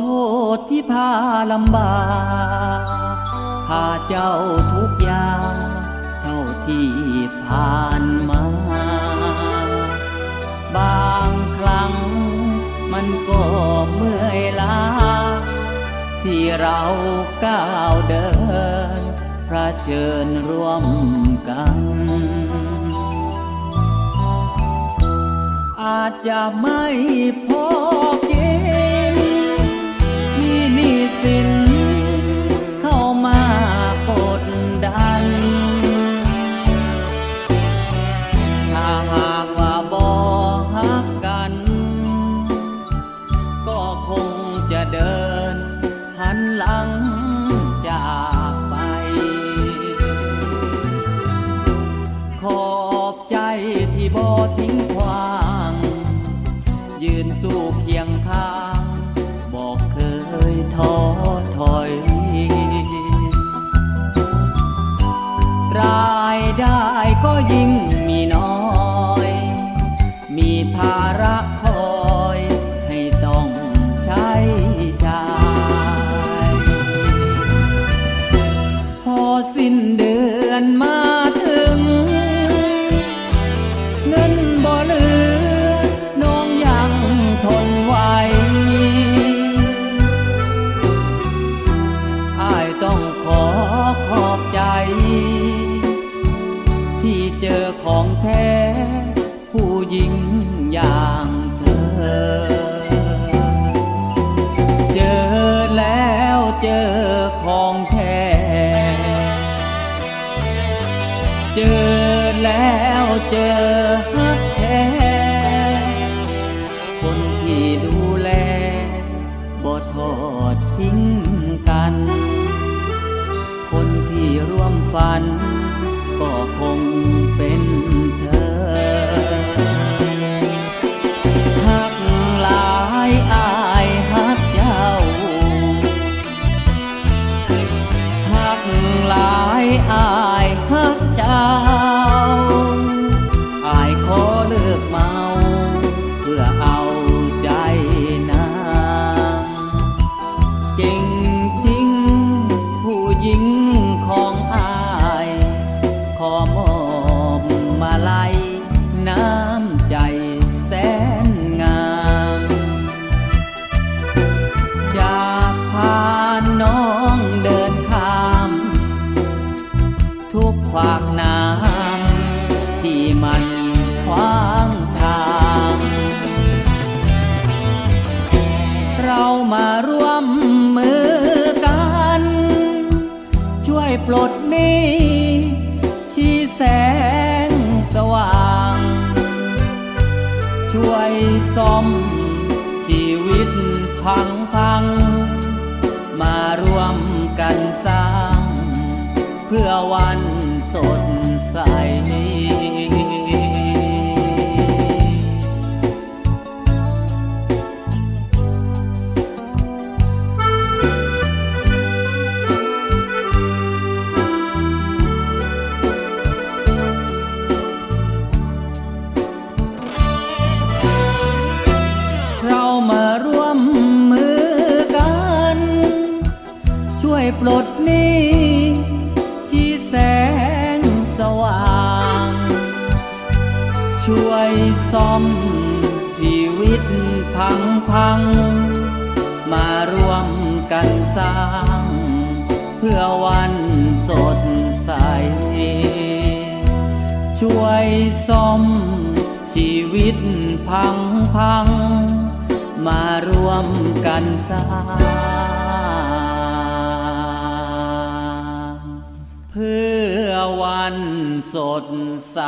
ทษที่พาลำบากพาเจ้าทุกอย่างเท่าที่ผ่านมา บางครั้งมันก็เมื่อยล้า ที่เราก้าวเดินพระเชิญร่วมกันอาจจะไม่พอ สู้เคียงข้าง บอกเคยท้อถอย รายได้ก็ยิ่งมีน้อย มีภาระคอยให้ต้องใช้จ่าย พอสิ้นเดือนมา เจอแล้วเจอฮักแท้ คนที่ดูแลบ่ทอดทิ้งกัน คนที่ร่วมฝัน ทุกขวากน้ำที่มันขวางทาง เรามาร่วมมือกัน ช่วยปลดหนี้ชี้แสงสว่าง ช่วยซ่อมชีวิตพังพัง มาร่วมกันสร้าง เพื่อวัน สดใส ช่วยซ่อมชีวิตพังพัง มาร่วมกันสร้าง เพื่อวันสดใส ช่วยซ่อมชีวิตพังพัง มาร่วมกันสร้าง เพื่อวันสดใส